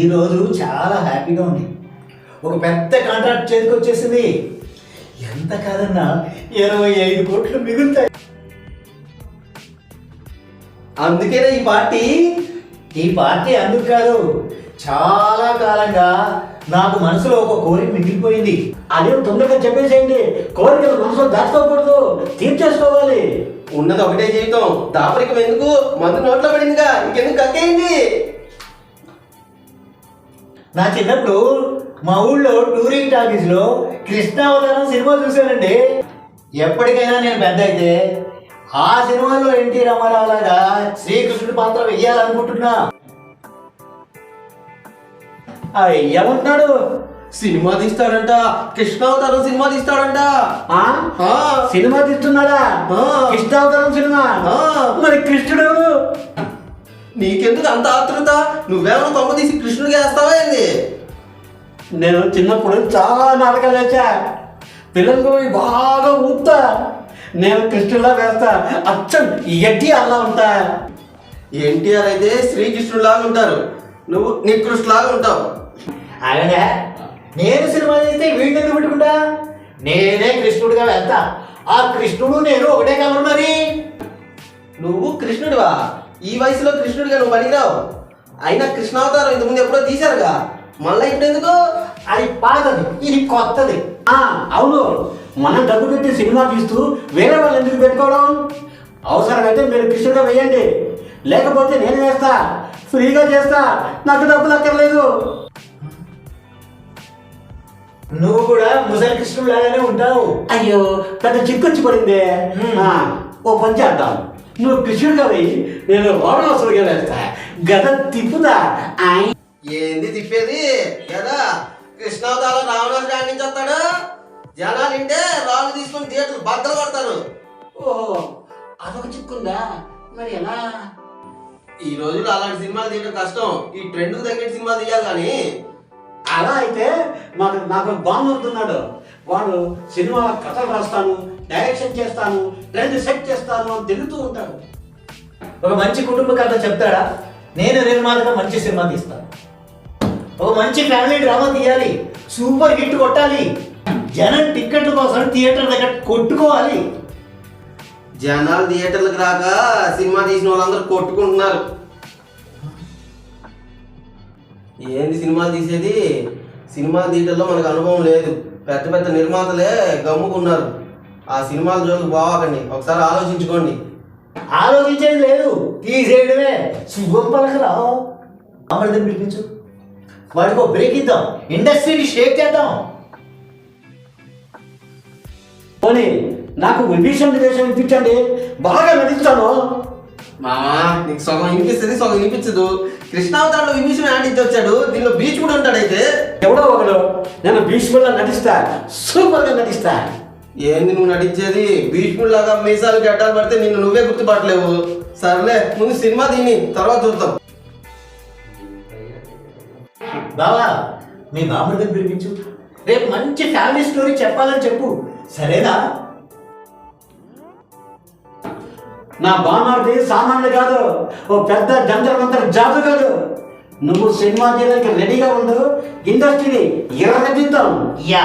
ఈ రోజు చాలా హ్యాపీగా ఉంది. ఒక పెద్ద కాంట్రాక్ట్ చేతికి వచ్చేసింది ఎంత కాదన్నా ఇరవై ఐదు కోట్లు మిగులుతాయి. అందుకేనే ఈ పార్టీ? ఈ పార్టీ అందుకు కాదు. చాలా కాలంగా నాకు మనసులో ఒక కోరిక మిగిలిపోయింది. అదే తొందరగా చెప్పేసేయండి. కోరికలు మనసులో దాచుకోకూడదు. తీర్చేసుకోవాలి ఉన్నది ఒకటే జీవితం. దాపరికం ఎందుకు? మందు నోట్లో పడిందిగా. ఇంకెందుకు కక్కేయండి? నా చిన్నప్పుడు మా ఊళ్ళో టూరింగ్ టాకీస్లో కృష్ణావతారం సినిమా చూశానండి. ఎప్పటికైనా నేను పెద్ద అయితే ఆ సినిమాలో ఎన్టీ రామారావు లాగా శ్రీకృష్ణుడి పాత్ర వెయ్యాలనుకుంటున్నా. ఆ, ఏమంటున్నాడు సినిమా తీస్తాడంట. కృష్ణావతారం సినిమా తీస్తాడంట. సినిమా తీస్తున్నాడా? ఆ. కృష్ణావతారం సినిమా. మరి కృష్ణుడు? నీకెందుకు అంత ఆతృత నువ్వేమైనా కొమ్మ తీసి కృష్ణుడికి వేస్తావా ఏంది? నేను చిన్నప్పుడు చాలా నాటకాలు వేసా పిల్లలకు బాగా ఊపుతా. నేను కృష్ణులా వేస్తా. అచ్చం ఎడ్డి అలా ఉంటా. ఎన్టీఆర్ అయితే శ్రీకృష్ణుడు లాగా ఉంటారు. నువ్వు నికృష్ణ లాగా ఉంటావు. అలాగే నేను సినిమా చేస్తే వీడిని ఎందుకు పెట్టుకుంటా? నేనే కృష్ణుడిగా వెళ్తా ఆ కృష్ణుడు నేను ఒకటే కలరు మరి. నువ్వు కృష్ణుడివా? ఈ వయసులో కృష్ణుడిగా నువ్వు పనికిరావు అయినా కృష్ణావతారం ఇంతకుముందు ఎప్పుడో తీశారుగా? మళ్ళీ ఇప్పుడు ఎందుకు? అది పాతది ఇది కొత్తది. ఆ, అవును. మనం డబ్బు పెట్టి సినిమా తీస్తూ వేరే వాళ్ళు ఎందుకు పెట్టుకోవడం? అవసరమైతే మీరు కృష్ణుడిగా వేయండి. లేకపోతే నేను వేస్తా. ఫ్రీగా చేస్తా. నాకు డబ్బులు అక్కర్లేదు. నువ్వు కూడా ముసలి కృష్ణుడు లాగానే ఉంటావు. అయ్యో. పెద్ద చిక్కొచ్చి పడిందే. ఆ, ఓ పని చేద్దాం. నువ్వు కృష్ణుడిగా వెయ్యి నేను రావణాసుడిగా వేస్తా గద తిప్పుదా? ఏంది తిప్పేది? కదా కృష్ణావతారం రావణాసుడు ఆడి నుంచి వస్తాడు? జనాలు ఇంటే రాళ్ళు తీసుకొని థియేటర్ బద్దలు కొడతారు. ఓహో అదొక చిక్కుందా మరి ఎలా? ఈ రోజుల్లో అలాంటి సినిమాలు తీయడం కష్టం. ఈ ట్రెండ్ తగ్గిన సినిమా తీయాలి కానీ. అలా అయితే మాకు నాకు బాగుంటున్నాడు వాడు సినిమా కథలు రాస్తాను డైరెక్షన్ చేస్తాను ట్రెండ్ సెట్ చేస్తాను అని తిరుగుతూ ఉంటాడు. ఒక మంచి కుటుంబ కథ చెప్తాడా? నేను నిర్మాతగా మంచి సినిమా తీస్తాను. ఒక మంచి ఫ్యామిలీ డ్రామా తీయాలి సూపర్ హిట్ కొట్టాలి జనం టిక్కెట్ల కోసం థియేటర్ దగ్గర కొట్టుకోవాలి. జనాలు థియేటర్లకు రాక సినిమా తీసిన వాళ్ళందరూ కొట్టుకుంటున్నారు. ఏంది సినిమాలు తీసేది? సినిమా థియేటర్లో మనకు అనుభవం లేదు. పెద్ద పెద్ద నిర్మాతలే గమ్ముకున్నారు. ఆ సినిమాల జోలికి పోవాకండి. ఒకసారి ఆలోచించుకోండి. ఆలోచించేది లేదు. తీసేయడమే. శుభం పలకరావు. అమృతం పిలిపించు. వాడికి బ్రేక్ ఇద్దాం. ఇండస్ట్రీని షేక్ చేద్దాం. పోనీ నాకు విభీషణ దేశం ఇప్పించండి. బాగా నటిస్తాను మామా నీకు సగం వినిపిస్తుంది సగం వినిపించదు. కృష్ణావతారంలో విభీషణ ఆడించి వచ్చాడు. దీనిలో బీచ్ కూడా ఉంటాడైతే ఎవడో ఒకడు. నేను భీష్ముడిలా నటిస్తా. సూపర్గా నటిస్తా. ఏంది నువ్వు నటించేది? భీష్ముడు లాగా మీసాలు గడ్డాలు పడితే నిన్ను నువ్వే గుర్తుపట్టలేవు. సర్లే ముందు సినిమా దీని తర్వాత చూద్దాం. బావా మీ బామ్మడిని పిలిపించు. రేపు మంచి ఫ్యామిలీ స్టోరీ చెప్పాలని చెప్పు. సరేనా? నా బామ్మడిది సామాన్యుడు కాదు ఓ పెద్ద జంతరమంతర జాదు కాదు. నువ్వు సినిమా చేయడానికి రెడీగా ఉండు ఇండస్ట్రీని ఎర్రదిద్దాం యా.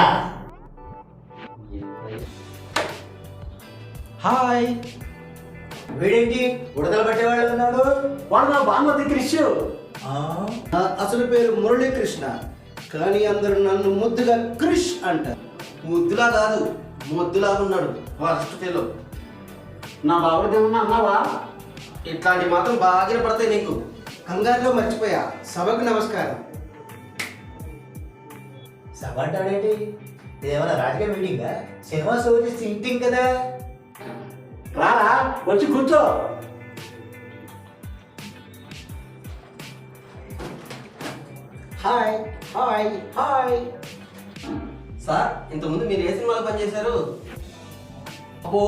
హాయ్. వీడేంటి? ఉడతలు పట్టేవాళ్ళు ఉన్నాడు? వాడు నా బామ్మది క్రిష్ నా అసలు పేరు మురళీకృష్ణ. కానీ అందరూ నన్ను ముద్దుగా క్రిష్ అంటారు. ముద్దులా కాదు ముద్దులాగా ఉన్నాడు. ఫస్ట్ ఫెలో నా బాబుది ఏమన్నా అన్నావా? ఇట్లాంటి మాత్రం బాగా పడతాయి నీకు. కంగారులో మర్చిపోయా. సభకు నమస్కారం. సభ అంటాడేంటి? ఇదేమన్నా రాజకీయ మీటింగా సినిమా స్టోరీ సింటింగ్ కదా? వచ్చి కూర్చో. హాయ్ హాయ్ హాయ్ సార్ ఇంతకుముందు మీరు ఏ సినిమాలో పనిచేశారు? అబ్బో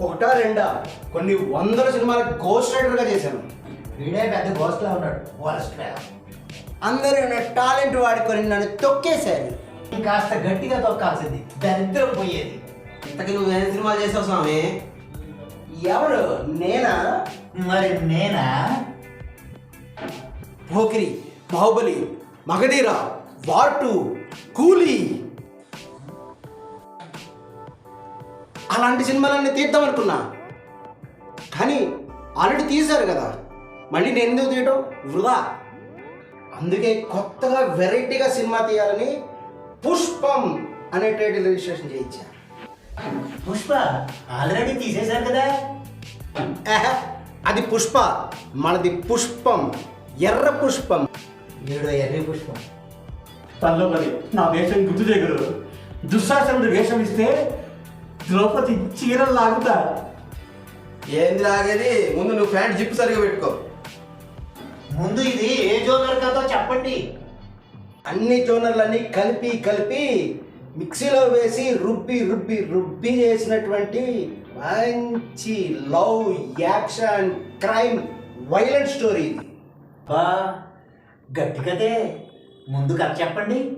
ఒకటా రెండా? కొన్ని వందల సినిమాలకు గోస్ట్ రైడర్గా చేశాను. వీడే పెద్ద గోస్ట్లా ఉన్నాడు. వరస్ట్ అందరూ నా టాలెంట్ వాడుకొని నన్ను తొక్కేశారు. కాస్త గట్టిగా తొక్కాల్సింది. దరిద్రం పోయేది. ఇంతకీ నువ్వు ఏ సినిమాలు చేసావు స్వామి? ఎవరు? నేనా? మరి నేనా? పోకిరి బాహుబలి మగధీర వాటు కూలీ. అలాంటి సినిమాలన్నీ తీద్దాం అనుకున్నా కానీ ఆల్రెడీ తీశారు కదా. మళ్ళీ నేను ఎందుకు తీయటం? వృధా. అందుకే కొత్తగా వెరైటీగా సినిమా తీయాలని పుష్పం అనే టైటిల్ రిజిస్ట్రేషన్ చేయించారు పుష్ప ఆల్రెడీ తీసేశారు కదా. అది పుష్ప. మనది పుష్పం. ఎర్ర పుష్పం. వీడు ఎర్రి పుష్పం. మరి నా వేషం గుర్తు చేయగలరు. దుశ్శాసనుడు వేషం ఇస్తే ద్రౌపది చీరలు లాగుతా. ఏంది లాగేది? ముందు నువ్వు ప్యాంట్ జిప్ సరిగా పెట్టుకో. ముందు ఇది ఏ జోనర్ కథో చెప్పండి. అన్ని జోనర్లన్నీ కలిపి కలిపి మిక్సీలో వేసి రుబ్బి రుబ్బి రుబ్బి చేసినటువంటి మంచి love action crime violent story ఇది. బా గట్టి కదే ముందు కథ చెప్పండి.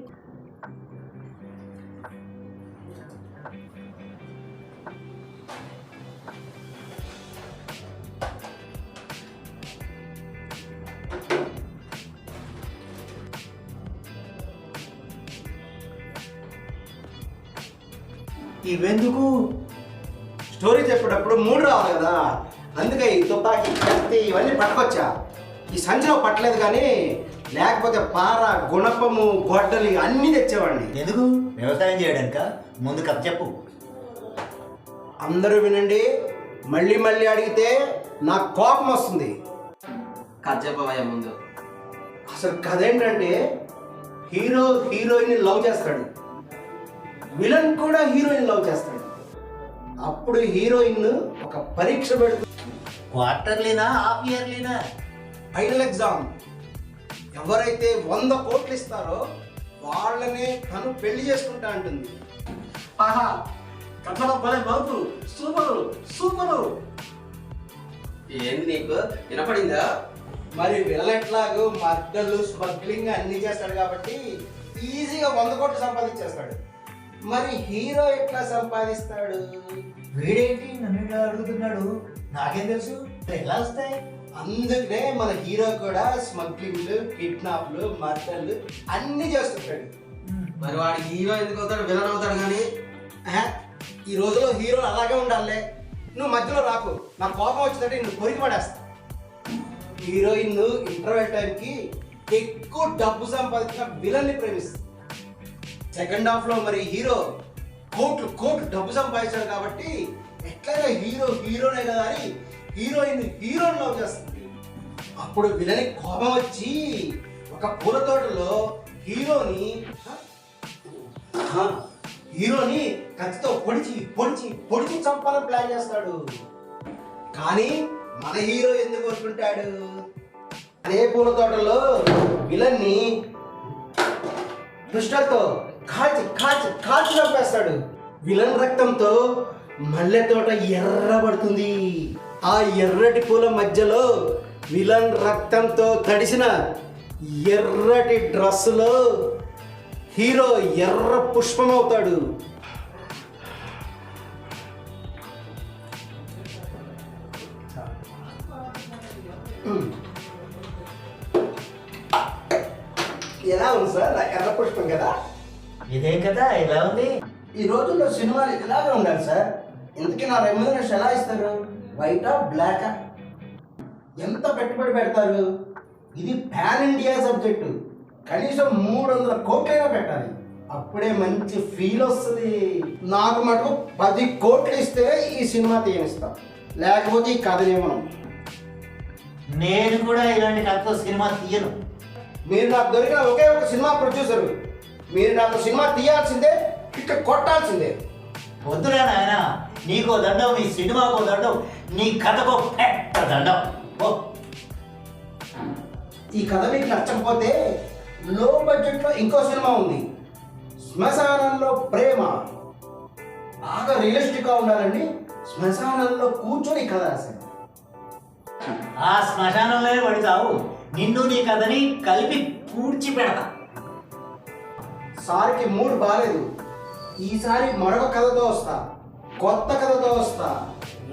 ఇవెందుకు? స్టోరీ చెప్పేటప్పుడు మూడు రావాలి కదా. అందుకే ఈ తుపాకీ కత్తి ఇవన్నీ పట్టుకొచ్చా. ఈ సంచిలో పట్టలేదు కానీ లేకపోతే పార గుణపము గొడ్డలి అన్నీ తెచ్చేవాడిని. ఎందుకు? వ్యవసాయం చేయడానిక? ముందు కథ చెప్పు. అందరూ వినండి. మళ్ళీ మళ్ళీ అడిగితే నాకు కోపం వస్తుంది. కథ చెప్పవయ్యా ముందు. అసలు కథ ఏంటంటే హీరో హీరోయిన్ లవ్ చేస్తాడు. విలన్ కూడా హీరోయిన్ లవ్ చేస్తాడు. అప్పుడు హీరోయిన్ ఒక పరీక్ష పెడుతుంది క్వార్టర్లీనా హాఫ్ ఇయర్లీనా? Final exam. ఎవరైతే వంద కోట్లు ఇస్తారో వాళ్ళనే తను పెళ్ళి చేసుకుంటా అంటుంది. ఆహా కథలో భలే మలుపు సూపరు సూపరు. ఏంది నీకు? వినపడిందా? మరి విలన్ ఎట్లాగో మర్డర్లు స్మగ్లింగ్ అన్ని చేస్తాడు కాబట్టి ఈజీగా వంద కోట్లు సంపాదించేస్తాడు. మరి హీరో ఎట్లా సంపాదిస్తాడు? వీడేంటి? నన్ను ఇలా అడుగుతున్నాడు. నాకేం తెలుసు? ఎలా వస్తాయి? అందుకనే మన హీరో కూడా స్మగ్లింగ్లు కిడ్నాప్లు మర్డర్లు అన్ని చేస్తుంటాడు. మరి వాడికి హీరో ఎందుకు అవుతాడు? విలన్ అవుతాడు కానీ? ఈ రోజులో హీరో అలాగే ఉండాలే నువ్వు మధ్యలో రాకు. నా కోపం వచ్చిందంటే నువ్వు కొరికి పడేస్తా. హీరోయిన్ ఇంటర్వెల్ టైంకి ఎక్కువ డబ్బు సంపాదించిన విలన్ని ప్రేమిస్తుంది సెకండ్ హాఫ్లో మరి హీరో కోట్లు కోట్లు డబ్బు సంపాదించాడు కాబట్టి ఎట్లయినా హీరో హీరోనే కదా అని హీరోయిన్ హీరోని లవ్ చేస్తుంది. అప్పుడు విలని కోపం వచ్చి ఒక పూల తోటలో హీరోని హీరోని కత్తితో పొడిచి పొడిచి పొడిచి చంపాలని ప్లాన్ చేస్తాడు. కానీ మన హీరో ఎందుకు కోరుకుంటాడు అదే పూల తోటలో విలన్ని దుష్టతో కాల్చి కాల్చి కాల్చి చంపేస్తాడు. విలన్ రక్తంతో మల్లె తోట ఎర్రబడుతుంది. ఆ ఎర్రటి పూల మధ్యలో విలన్ రక్తంతో తడిసిన ఎర్రటి డ్రెస్సులో హీరో ఎర్ర పుష్పం అవుతాడు ఎలా ఉంది సార్? నా ఎర్ర పుష్పం కదా? ఇదేం కదా? ఇలా ఉంది? ఈ రోజుల్లో సినిమాలు ఇలాగే ఉండాలి సార్. ఇంతకీ నా రెమ్యూనరేషన్ ఎలా ఇస్తారు? వైటా బ్లాకా ఎంత పెట్టుబడి పెడతారు? ఇది పాన్ ఇండియా సబ్జెక్టు కనీసం మూడు వందల కోట్లైనా పెట్టాలి. అప్పుడే మంచి ఫీల్ వస్తుంది. నాకు మటుకు పది కోట్లు ఇస్తే ఈ సినిమా తీయనిస్తా. లేకపోతే ఈ కథనేమను నేను కూడా ఇలాంటి కథతో సినిమా తీయను. మీరు నాకు దొరికిన ఒకే ఒక సినిమా ప్రొడ్యూసరు మీరు నాకు సినిమా తీయాల్సిందే ఇక్కడ కొట్టాల్సిందే. వద్దురా నాయన నీకో దండం నీ సినిమాకో దండం నీ కథకో పెద్ద దండం. ఓ ఈ కథ మీకు నచ్చకపోతే లో బడ్జెట్లో ఇంకో సినిమా ఉంది. శ్మశానంలో ప్రేమ. బాగా రియలిస్టిక్గా ఉండాలని శ్మశానంలో కూర్చొని కథ రాశాను ఆ శ్మశానంలోనే పడతావు. నిన్ను నీ కథని కలిపి పూడ్చి పెడతా సార్కి మూడు బాగాలేదు ఈసారి మరొక కథతో వస్తా. కొత్త కథతో వస్తా.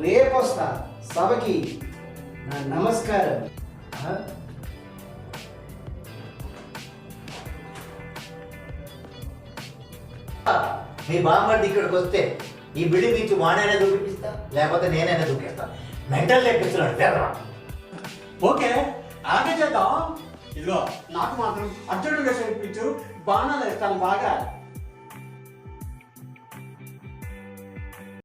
రేపు వస్తా. సభకి నా నమస్కారం. మీ బామ్మడి ఇక్కడికి వస్తే ఈ బిల్డింగ్ నుంచి వాణైనా దూపిస్తా లేకపోతే నేనైనా దూపిస్తా మెంటల్ లెక్కిస్తున్నాడు ఓకే ఆగే చేద్దాం ఇదిగో నాకు మాత్రం అర్జునుడిగా చేయించు బాణాలు ఇస్తాను బాగా.